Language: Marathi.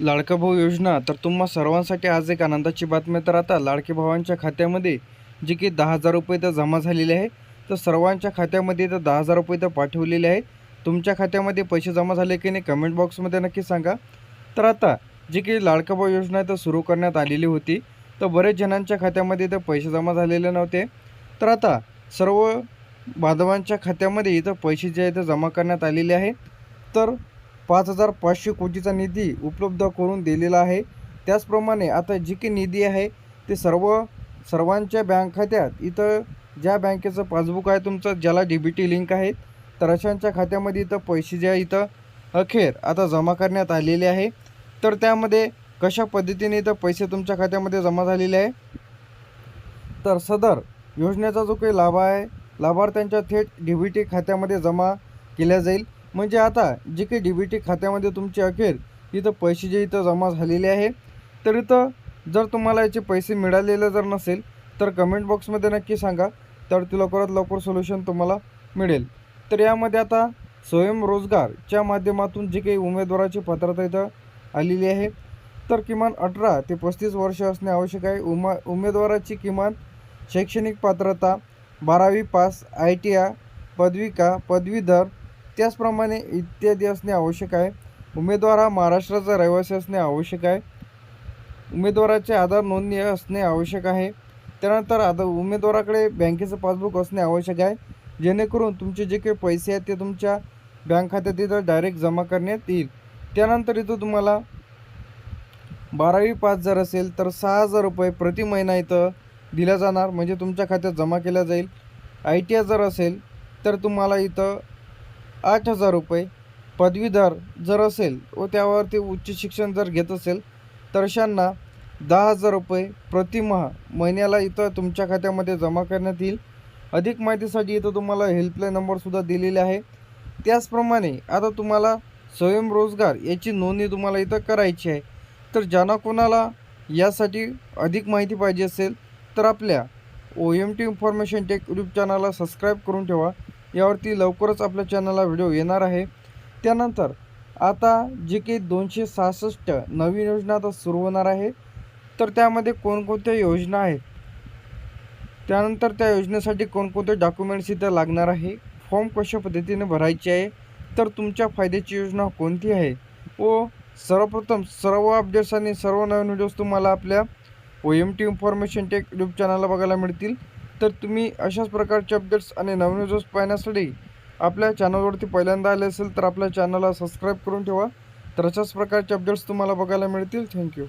लाडका भाऊ योजना तर तुम्हा सर्वांसाठी आज एक आनंदाची बातमी तर आता लाडके भावांच्या खात्यामध्ये जे की दहा हजार रुपये तर जमा झालेले आहे तर सर्वांच्या खात्यामध्ये तर दहा हजार रुपये तर पाठवलेले आहे तुमच्या खात्यामध्ये पैसे जमा झाले की नाही कमेंट बॉक्समध्ये नक्की सांगा. तर आता जी की लाडका भाऊ योजना तर सुरू करण्यात आलेली होती तर बरेच जणांच्या खात्यामध्ये तर पैसे जमा झालेले नव्हते. तर आता सर्व बांधवांच्या खात्यामध्ये इथं पैसे जे आहे ते जमा करण्यात आलेले आहे. तर पाच हजार पाचशे कोटीचा निधी उपलब्ध करून दिलेला आहे. त्याचप्रमाणे आता जी काही निधी आहे ते सर्व सर्वांच्या बँक खात्यात इथं ज्या बँकेचं पासबुक आहे तुमचं ज्याला डी बी टी लिंक आहे तर अशांच्या खात्यामध्ये इथं पैसे जे आहे इथं अखेर आता जमा करण्यात आलेले आहे. तर त्यामध्ये कशा पद्धतीने इथं पैसे तुमच्या खात्यामध्ये जमा झालेले आहे? तर सदर योजनेचा जो काही लाभ आहे लाभार्थ्यांच्या थेट डी बी टी खात्यामध्ये जमा केल्या जाईल. म्हणजे आता जे काही डी बी टी खात्यामध्ये तुमचे अखेर इथं पैसे जे इथं जमा झालेले आहे तर इथं जर तुम्हाला याचे पैसे मिळालेले जर नसेल तर कमेंट बॉक्समध्ये नक्की सांगा तर ती लवकरात लवकर सोल्युशन तुम्हाला मिळेल. तर यामध्ये आता स्वयंरोजगारच्या माध्यमातून जी काही उमेदवाराची पात्रता इथं आलेली आहे तर किमान अठरा ते पस्तीस वर्ष असणे आवश्यक आहे. उमा उमेदवाराची किमान शैक्षणिक पात्रता बारावी पास आय टी आय पदविका पदवीधर त्याचप्रमाणे इत्यादी असणे आवश्यक आहे. उमेदवार हा महाराष्ट्राचा रहिवासी असणे आवश्यक आहे. उमेदवाराचे आधार नोंदणी असणे आवश्यक आहे. त्यानंतर आता उमेदवाराकडे बँकेचं पासबुक असणे आवश्यक आहे. जेणेकरून तुमचे जे काही पैसे आहेत ते तुमच्या बँक खात्यात इथं डायरेक्ट जमा करण्यात येईल. त्यानंतर इथं तुम्हाला बारावी पास जर असेल तर सहा हजार रुपये प्रति महिना इथं दिला जाणार. म्हणजे तुमच्या खात्यात जमा केला जाईल. आय टी आय जर असेल तर तुम्हाला इथं आठ हजार रुपये पदवीधर जर असेल व त्यावरती उच्च शिक्षण जर घेत असेल तर अशांना दहा हजार रुपये प्रतिमाह महिन्याला इथं तुमच्या खात्यामध्ये जमा करण्यात येईल. अधिक माहितीसाठी इथं तुम्हाला हेल्पलाईन नंबरसुद्धा दिलेले आहे. त्याचप्रमाणे आता तुम्हाला स्वयंरोजगार याची नोंदणी तुम्हाला इथं करायची आहे. तर ज्यांना कोणाला यासाठी अधिक माहिती पाहिजे असेल तर आपल्या O M T information tech YouTube चॅनलला सबस्क्राईब करून ठेवा. यावरती लवकरच आपल्या चॅनलला व्हिडिओ येणार आहे. त्यानंतर आता जे काही दोनशे सहासष्ट नवीन योजना आता सुरू होणार आहे. तर त्यामध्ये कोणकोणत्या योजना आहेत? त्यानंतर त्या योजनेसाठी कोणकोणते डॉक्युमेंट्स इथं लागणार आहे? फॉर्म कशा पद्धतीने भरायचे आहे? तर तुमच्या फायद्याची योजना कोणती आहे? व सर्वप्रथम सर्व अपडेट्स आणि सर्व नवीन व्हिडिओज तुम्हाला आपल्या O M T information tech YouTube चॅनलला बघायला मिळतील. तर तुम्ही अशाच प्रकारचे अपडेट्स आणि नवीन व्हिडिओज पाहण्यासाठी आपल्या चॅनलवरती पहिल्यांदा आले असेल तर आपल्या चॅनलला सबस्क्राईब करून ठेवा. तर अशाच प्रकारचे अपडेट्स तुम्हाला बघायला मिळतील. थँक्यू